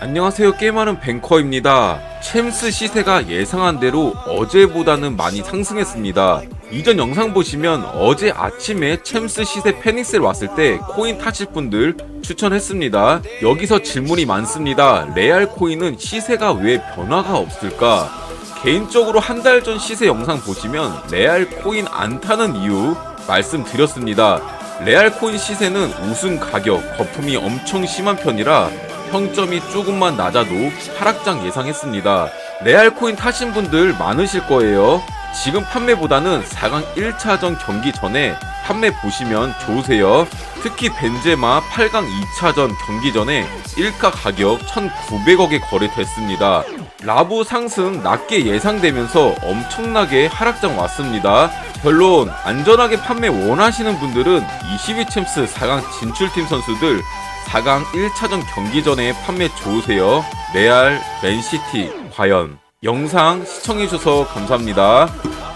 안녕하세요. 게임하는 뱅커입니다. 챔스 시세가 예상한 대로 어제보다는 많이 상승했습니다. 이전 영상 보시면 어제 아침에 챔스 시세 페닉스를 왔을 때 코인 타실 분들 추천했습니다. 여기서 질문이 많습니다. 레알 코인은 시세가 왜 변화가 없을까? 개인적으로 한 달 전 시세 영상 보시면 레알 코인 안 타는 이유 말씀드렸습니다. 레알 코인 시세는 우승 가격, 거품이 엄청 심한 편이라 평점이 조금만 낮아도 하락장 예상했습니다. 레알 코인 타신 분들 많으실 거예요. 지금 판매보다는 4강 1차전 경기 전에 판매 보시면 좋으세요. 특히 벤제마 8강 2차전 경기 전에 1가 가격 1,900억에 거래됐습니다. 라부 상승 낮게 예상되면서 엄청나게 하락장 왔습니다. 결론 안전하게 판매 원하시는 분들은 22챔스 4강 진출팀 선수들 4강 1차전 경기 전에 판매 좋으세요. 레알, 맨시티, 과연 영상 시청해주셔서 감사합니다.